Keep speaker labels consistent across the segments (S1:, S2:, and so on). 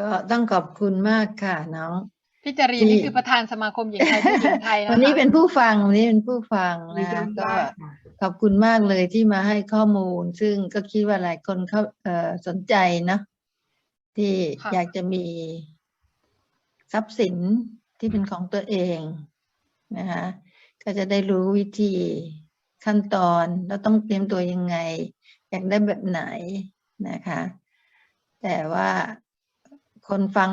S1: ก็ต้องขอบคุณมากค่ะน้อง
S2: พี่จารีนี่คือประธานสมาคมหญิงไทยผู้หญิงไทยนะคะ
S1: วันนี้เป็นผู้ฟังวันนี้เป็นผู้ฟัง
S3: ดี
S1: นะ
S3: จั
S1: คะ
S3: ง
S1: ก็
S3: ได้ค่ะ
S1: ขอบคุณมากเลยที่มาให้ข้อมูล ซึ่งก็คิดว่าหลายคนเขาเอ่อสนใจเนอะที่
S2: ค่ะ
S1: อยากจะมีทรัพย์สินที่เป็นของตัวเองนะคะก็จะได้รู้วิธีขั้นตอนแล้วต้องเตรียมตัวยังไง อยากได้แบบไหนนะคะ แต่ว่า คนฟัง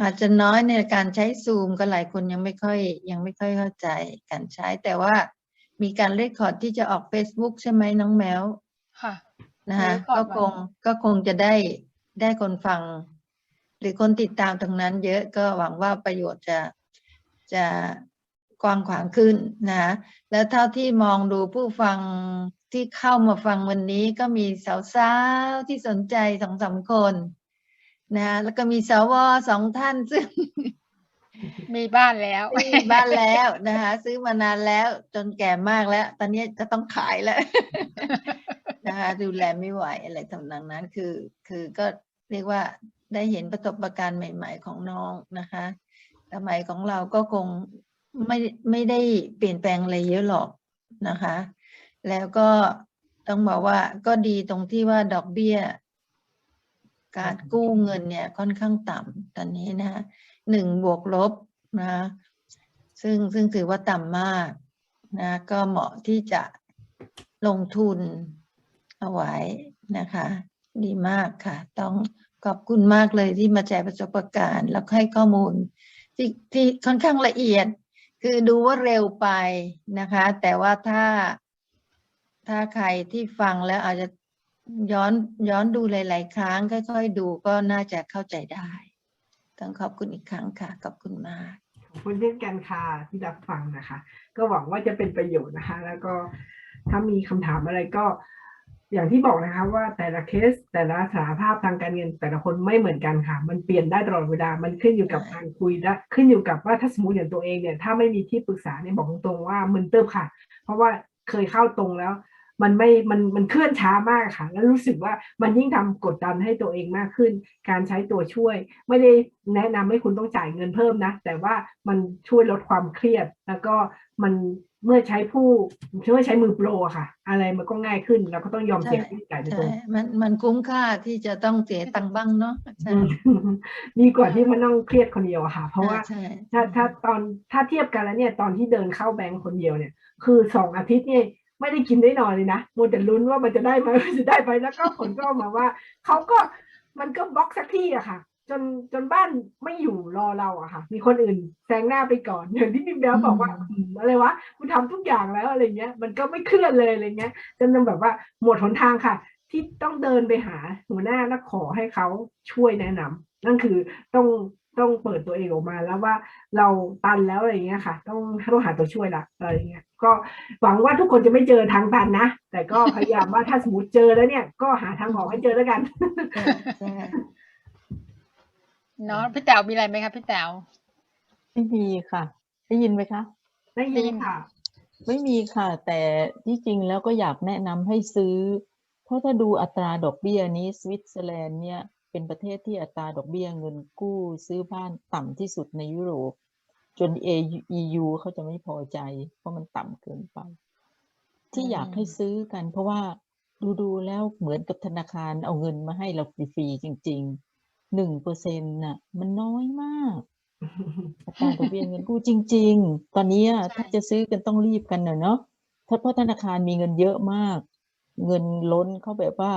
S1: อาจจะน้อยในการใช้ซูมก็หลายคนยังไม่ค่อยยังไม่ค่อยเข้าใจการใช้ แต่ว่ามีการเรคคอร์ดที่จะออก Facebook ใช่ไหมน้องแมว
S2: ค่ะ
S1: นะคะ
S2: มี record
S1: ก็
S2: ไว้
S1: คงก็คงจะได้ได้คนฟัง หรือคนติดตามตรงนั้น เยอะก็หวังว่าประโยชน์จะจะกว้างขวางขึ้นนะแล้วเท่าที่มองดูผู้ฟังที่เข้ามาฟังวันนี้ก็มีสาวๆที่สนใจสองสามคน นะแล้วก็มีสวสองท่านซึ่ง
S2: มีบ้านแล้ว
S1: ซื้อบ้านแล้วนะคะซื้อมานานแล้วจนแก่มากแล้ว ตอนนี้ก็ต้องขายแล้วนะคะดูแลไม่ไหวอะไรทำนองนั้นคือ คือก็เรียกว่าได้เห็นประสบการณ์ใหม่ ๆ ของน้องนะคะสมัยของเราก็คงไม่ไม่ได้เปลี่ยนแปลงอะไรเยอะหรอกนะคะ แล้วก็ต้องบอกว่าก็ดีตรงที่ว่าดอกเบี้ย การกู้เงินเนี่ยค่อนข้างต่ำตอนนี้นะหนึ่งบวกลบนะซึ่งซึ่งถือว่าต่ำมากนะก็เหมาะที่จะลงทุนเอาไว้นะคะ ดีมากค่ะ ต้องขอบคุณมากเลยที่มาแชร์ประสบการณ์ แล้วก็ให้ข้อมูลที่ที่ค่อนข้างละเอียด คือดูว่าเร็วไปนะคะ แต่ว่าถ้าถ้าใครที่ฟังแล้วอาจจะ ย้อนย้อนดูหลาย ๆ ครั้ง ค่อย ๆ ดูก็น่าจะเข้าใจได้ต้องขอบคุณอีกครั้งค่ะ ขอบคุณมาก
S3: ขอบคุณเช่นกันค่ะที่รับฟังนะคะ ก็หวังว่าจะเป็นประโยชน์นะคะ แล้วก็ถ้ามีคำถามอะไรก็ อย่างที่บอกนะคะว่าแต่ละเคสแต่ละสถานภาพทางการเงิน แต่ละคนไม่เหมือนกันค่ะ มันเปลี่ยนได้ตลอดเวลา มันขึ้นอยู่กับ
S1: ใช่
S3: การคุยและขึ้นอยู่กับว่าถ้าสมมติอย่างตัวเองเนี่ยถ้าไม่มีที่ปรึกษาเนี่ยบอกตรงๆว่ามึนเติบค่ะ เพราะว่าเคยเข้าตรงแล้ว มันไม่มันมันเคลื่อนช้ามากค่ะ แล้วรู้สึกว่ามันยิ่งทำกดดันให้ตัวเองมากขึ้น การใช้ตัวช่วย ไม่ได้แนะนำให้คุณต้องจ่ายเงินเพิ่มนะ แต่ว่ามันช่วยลดความเครียด แล้วก็มันเมื่อใช้ผู้เมื่อใช้มือโปรอะค่ะ อะไรมันก็ง่ายขึ้น เราก็ต้องยอมเสี่ยงที่จ่ายตร
S1: ใช่
S3: ง
S1: มันมันคุ้มค่าที่จะต้องเสียตังค์บ้างเนาะใช่
S3: อืมดีกว่าที่มันต้องเครียดคนเดียวอะค่ะ เพราะว่า
S1: ใช่
S3: ถ้าถ้าตอนถ้าเทียบกันแล้วเนี่ยตอนที่เดินเข้าแบงก์คนเดียวเนี่ย คือสองอาทิตย์เนี่ย ไม่ได้กินได้นอนเลยนะมัวแต่ลุ้นว่ามันจะได้ไหมมันจะได้ไหมแล้วก็ผลก็ออกมาว่าเขาก็มันก็บล็อกสักที่อะค่ะ จนจนบ้านไม่อยู่รอเราอะค่ะ มีคนอื่นแซงหน้าไปก่อนอย่างที่พี่แบลบอกว่าอืมอะไรวะกูทำทุกอย่างแล้วอะไรเงี้ย มันก็ไม่เคลื่อนเลยอะไรเงี้ยจนแบบว่าหมดหนทางค่ะ ที่ต้องเดินไปหาหัวหน้าแล้วขอให้เขาช่วยแนะนำนั่นคือต้อง ต้องเปิดตัวเองออกมาแล้วว่าเราตันแล้วอะไรเงี้ยค่ะ ต้องต้องหาตัวช่วยละอะไรเงี้ยก็หวังว่าทุกคนจะไม่เจอทางตันนะ แต่ก็พยายามว่าถ้าสมมติเจอแล้วเนี่ย ก็หาทางออกให้เจอแล้วกัน
S1: ใช่ใช่
S2: เนาะพี่แต๋วมีอะไรไหมคะพี่แต๋ว
S4: ไม่มีค่ะ ได้ยินไหมคะ
S3: ได้
S2: ได้
S3: ยิ
S2: ยิ
S3: น
S2: น
S3: ค่ะ
S4: ไม่มีค่ะ แต่ที่จริงแล้วก็อยากแนะนำให้ซื้อ เพราะถ้าดูอัตราดอกเบี้ยนี้สวิตเซอร์แลนด์เนี่ย เป็นประเทศที่อัตราดอกเบี้ยเงินกู้ซื้อบ้านต่ำที่สุดในยุโรป จน EU เขาจะไม่พอใจ เพราะมันต่ำเกินไป ที่อยากให้ซื้อกัน เพราะว่าดูดูๆแล้วเหมือนกับธนาคารเอาเงินมาให้เราฟรีๆจริงๆหนึ่งเปอร์เซ็นต์น่ะ มันน้อยมากอัตราดอกเบี้ยเงินกู้จริง ๆ ตอนนี้อะถ้าจะซื้อกันต้องรีบกันหน่อยเนาะถ้าเพราะธนาคารมีเงินเยอะมาก เงินล้นเขาแบบว่า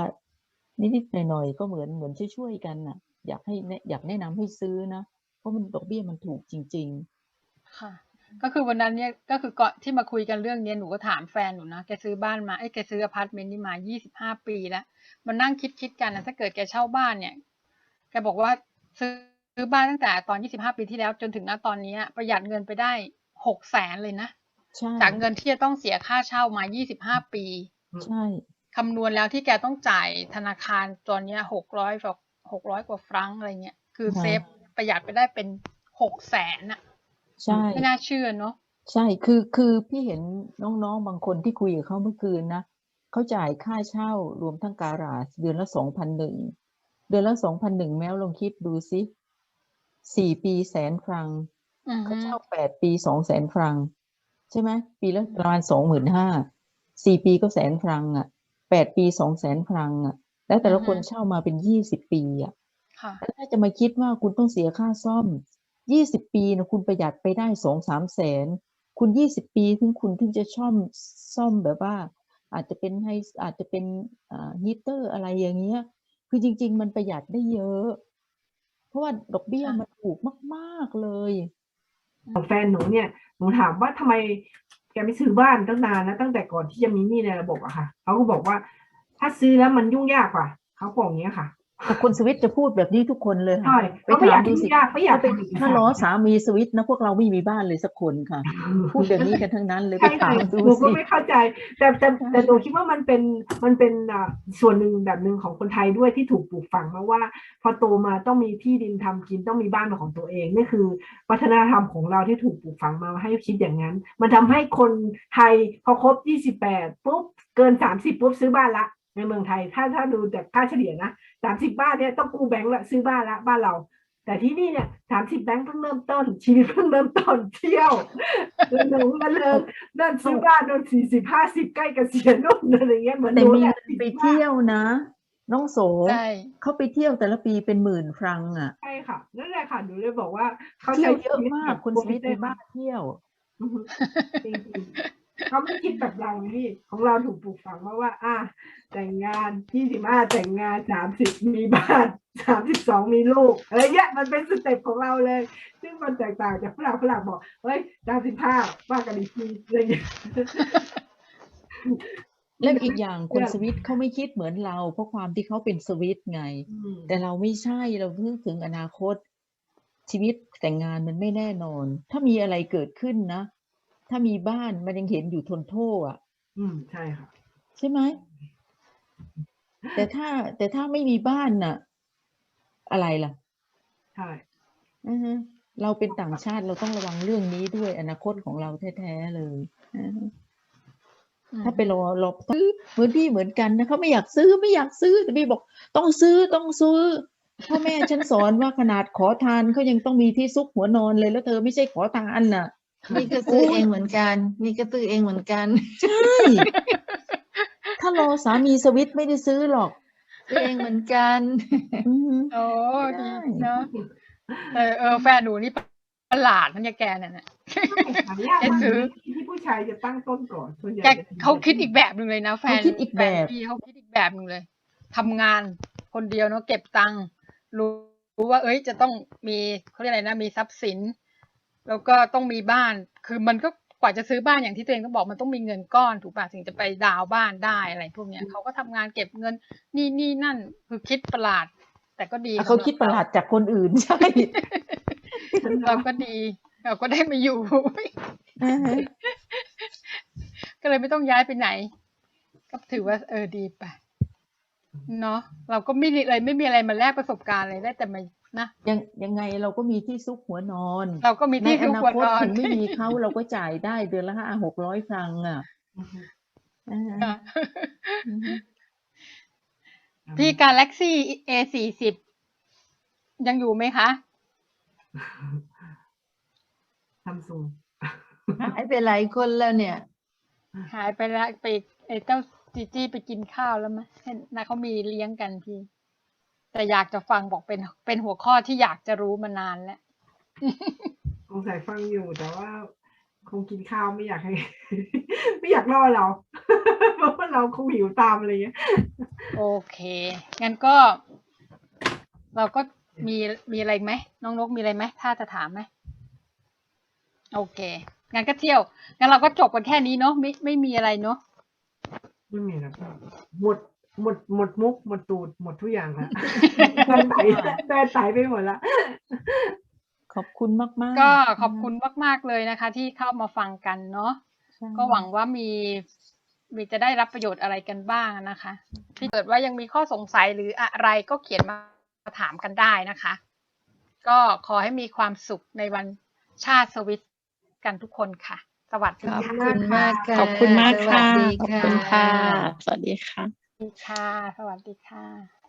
S4: นิดๆหน่อยๆก็เหมือนเหมือนช่วยๆกันน่ะ อยากให้แนะอยากแนะนำให้ซื้อนะเพราะมันดอกเบี้ยมันถูกจริง
S2: ค่ะ ก็คือวันนั้นเนี่ยก็คือก่อนที่มาคุยกันเรื่องเนี้ยหนูก็ถามแฟนหนูนะแกซื้อบ้านมาเอ้ยแกซื้ออพาร์ตเมนต์นี่มายี่สิบห้าปีแล้วมานั่งคิดคิดกันนะถ้าเกิดแกเช่าบ้านเนี่ยแกบอกว่าซื้อซื้อบ้านตั้งแต่ตอนยี่สิบห้าปีที่แล้วจนถึงณตอนเนี้ยประหยัดเงินไปได้หกแสนเลยนะ
S4: ๆใช่
S2: จากเงินที่จะต้องเสียค่าเช่ามายี่สิบห้าปี
S4: ใช่
S2: คำนวณแล้วที่แกต้องจ่ายธนาคารตอนเนี้ยหกร้อยกว่าหกร้อยกว่าฟรังก์อะไรเงี้ยคือเซฟประหยัดไปได้เป็นหกแสนอะ
S4: ใช่
S2: ไม่น่าเชื่อเนาะ
S4: ใช่คือคือพี่เห็นน้องๆบางคนที่คุยกับเขาเมื่อคืนนะเขาจ่ายค่าเช่ารวมทั้งการาจเดือนละสองพันหนึ่งเดือนละสองพันหนึ่งแม้วลองคิดดูสิสี่ปีแสนฟรัง
S2: อือ
S4: เขา
S2: ฮึ
S4: เช่าแปดปีสองแสนฟรัง ใช่ไหมปีละประมาณสองหมื่นห้าสี่ปีก็แสนฟรังอะ แปดปีสองแสนฟรังอะ แล้วแต่ละคนเช่ามาเป็นยี่สิบปีอะ
S2: ค่ะ
S4: แล้วถ้าจะมาคิดว่าคุณต้องเสียค่าซ่อมยี่สิบปีนะคุณประหยัดไปได้สองสามแสนคุณยี่สิบปีถึงคุณถึงจะซ่อมซ่อมแบบว่า อาจจะเป็นไฮอาจจะเป็นอ่าฮีเตอร์อะไรอย่างเงี้ย คือจริง ๆ มันประหยัดได้เยอะ เพราะว่าดอกเบี้ย
S2: ค่ะ
S4: มันถูกมาก ๆเลย
S3: ของแฟนหนูเนี่ยหนูถามว่าทำไม แกไม่ซื้อบ้านตั้งนานแล้วตั้งแต่ก่อนที่จะมีหนี้ในระบบอะค่ะเขาก็บอกว่า ถ้าซื้อแล้วมันยุ่งยากกว่าเขาบอกอย่างเงี้ยค่ะ
S4: คนสวิตจะพูดแบบนี้ทุกคนเลยค่ะ
S3: ใช่
S4: ไป
S3: เขาไม่อาก
S4: ถายมดู
S3: ยุ่ง
S4: สิ
S3: ยากไม่อยาก
S4: ถ้าเป็น
S3: ทำเอกสร
S4: ถ้าล้อสามีสวิตนะพวกเราไม่มีบ้านเลยสักคนค่ะ พูดแบบนี้กันทั้งนั้นเลยไป
S3: ใช่
S4: ถาม
S3: ค่ะ
S4: ดู
S3: หนูก็
S4: สิ
S3: ไม่เข้าใจ แต่แต่แต่หนูคิดว่ามันเป็นมันเป็นอ่าส่วนหนึ่งแบบหนึ่งของคนไทยด้วยที่ถูกปลูกฝังมาว่า พอโตมาต้องมีที่ดินทำกินต้องมีบ้านเป็นของตัวเองนี่คือ วัฒนธรรมของเราที่ถูกปลูกฝังมาให้คิดอย่างนั้น มันทำให้คนไทยพอครบ 28ปุ๊บเกิน 30ปุ๊บซื้อบ้านละ ในเมืองไทย ถ้าถ้าดูจากค่าเฉลี่ยนะ30บ้านเนี่ยต้องกู้แบงก์ละซื้อบ้านละบ้านเรา แต่ที่นี่เนี่ย30แบงก์เพิ่งเริ่มต้น ชีวิตเพิ่งเริ่มต้นเที่ยวหนูมาเลยนั่นซื้อบ้านโดน40 50ใกล้เกษียณนู่นอะไรเงี้ยเหมือน
S4: แต่
S3: หนู
S4: มี
S3: เนี่ย
S4: เงินไปเที่ยวนะน้องโส
S2: ใช่
S4: เขาไปเที่ยวแต่ละปีเป็นหมื่นฟรังอะ
S3: ใช่ค่ะนั่นแหละค่ะหนูเลยบอกว่าเขา
S4: เที่
S3: ใช้
S4: ยวเยอะ
S3: ชีวิต
S4: มาก
S3: แบบ
S4: คนสวิต
S3: ได้
S4: ในบ้านเที่ยว
S3: อือฮึจริงๆเขาไม่ คิดแบบเราพี่ของเราถูกปลูกฝังมาว่า อะแต่งงานยี่สิบห้าแต่งงานสามสิบมีบ้านสามสิบสองมีลูกอะไรเงี้ยมันเป็นสเต็ปของเราเลย ซึ่งมันแตกต่างจากฝรั่งฝรั่งบอกเฮ้ยสามสิบห้าว่ากันอีกทีอะไรเงี้ย
S4: แล้วอีกอย่างคน
S3: เรื่อง
S4: สวิตเขาไม่คิดเหมือนเรา เพราะความที่เขาเป็นสวิตไง
S3: อืม
S4: แต่เราไม่ใช่เราเพิ่งถึงอนาคตชีวิตแต่งงานมันไม่แน่นอน ถ้ามีอะไรเกิดขึ้นนะ ถ้ามีบ้านมันยังเห็นอยู่ทนโทษอะ
S3: อืมใช่ค่ะ
S4: ใช่ไหม แต่ถ้าแต่ถ้าไม่มีบ้านน่ะ อะไรล่ะ
S3: ใช่
S4: อือฮะเราเป็นต่างชาติเราต้องระวังเรื่องนี้ด้วยอนาคตของเราแท้ๆเลยอือฮะถ้าไปรอรอซื้อเหมือนพี่เหมือนกันนะเขาไม่อยากซื้อไม่อยากซื้อแต่พี่บอก ต้องซื้อต้องซื้อพ่อแม่ฉันสอนว่าขนาดขอทานเขายังต้องมีที่ซุกหัวนอนเลยแล้วเธอไม่ใช่ขอทานน่ะ
S1: นี่ก็ซื้อเองเหมือนกัน นี่ก็ซื้อเองเหมือนกัน
S4: ใช่ ถ้ารอสามีสวิตไม่ได้ซื้อหรอก
S1: ซื้อเองเหมือนกัน
S4: อือฮึ
S2: โอ้
S4: ไม่
S2: ดี
S4: ได้
S2: เนาะเออเออแฟนหนูนี่ประหลาดนั่นยแกเนี่ยนะ
S3: หายาก
S2: แก
S3: มาก
S2: ซื้อ
S3: ที่ผู้ชายจะตั้งต้นก่อนส่วนใหญ่
S2: แก
S3: จะ
S2: เขาคิดอีกแบบหนึ่งเลยนะแฟน
S4: เขาคิดอีกแบบ
S2: ฟนพี่เขาคิดอีกแบบหนึ่งเลยทำงานคนเดียวเนาะเก็บตังค์รู้รู้ว่า เอ้ยจะต้องมีเขาเรียกอะไรนะมีทรัพย์สิน แล้วก็ต้องมีบ้าน คือมันก็กว่าจะซื้อบ้านอย่างที่ตัวเองต้องบอกมันต้องมีเงินก้อนถูกป่ะถึงจะไปดาวน์บ้านได้อะไรพวกเนี้ยเขาก็ทำงานเก็บเงินนี่นี่นั่นคือคิดประหลาด แต่ก็ดี
S4: อะเขาคิดประหลาดจากคนอื่นใช่
S2: เราก็ดี เราก็ได้มาอยู่
S4: อ่าฮะ
S2: ก็เลยไม่ต้องย้ายไปไหน ก็ถือว่าเออดีไปเนาะเราก็ไม่มีอะไรไม่มีอะไรมาแลกประสบการณ์เลยได้แต่มา นะ
S4: ยังยังไงเราก็มีที่ซุกหัวนอน
S2: เราก็มี
S4: ใน
S2: ที่
S4: อ
S2: ทุก
S4: นา
S2: คน
S4: คต
S2: นอน
S4: ถึงไม่มีเขาเราก็จ่ายได้เดือนละห้าหกร้อยฟรังอะ
S3: อือฮึ
S4: อ่าฮะ
S2: ค่ะ
S4: อือฮึ
S2: พี่กาแล็กซี่ A สี่สิบยังอยู่ไหมคะ
S3: ซัมซุง
S1: หายไปหลายคนแล้วเนี่ย
S2: หายไปแล้วไปไอ้เจ้าจีจี้ไปกินข้าวแล้วมั้ยเห็นนะเขามีเลี้ยงกันพี่ แต่อยากจะฟังบอกเป็นเป็นหัวข้อที่อยากจะรู้มานานแล้ว
S3: สงสัยฟังอยู่แต่ว่า คงกินข้าวไม่อยากให้ ไม่อยากล่อเราเพราะว่าเราคงหิวตามอะไรเงี้ย
S2: โอเค งั้นก็ เราก็มีมีอะไรไหมน้องนกมีอะไรไหมถ้าจะถามไหมโอเคงั้นก็เที่ยวงั้นเราก็จบกันแค่นี้เนาะไม่ไม่มีอะไรเนาะ
S3: ไม่มีแล้วหมด หมดหมดมุก หมดตูด หมดทุกอย่างแล้วได้ไตได้ไตไปหมดละ
S4: ขอบคุณมากมากๆ
S2: ก็ขอบคุณมาก ๆ เลยนะคะ ที่เข้ามาฟังกันเนาะ
S4: ใช่
S2: ก็หวังว่ามีมีจะได้รับประโยชน์อะไรกันบ้างนะคะที่เกิดว่ายังมีข้อสงสัยหรืออะไรก็เขียนมาถามกันได้นะคะ ก็ขอให้มีความสุขในวันชาติสวิตกันทุกคนค่ะ สวัสดี
S1: ขอบ
S2: ค่ะ
S1: คุณมากค่ะ
S5: ขอบคุณมากค่ะ
S1: สวัสดี
S5: ขอบคุณค่ะ สวัสดีค่ะ
S2: สวัส ดีค่ะ สวัสดีค่ะ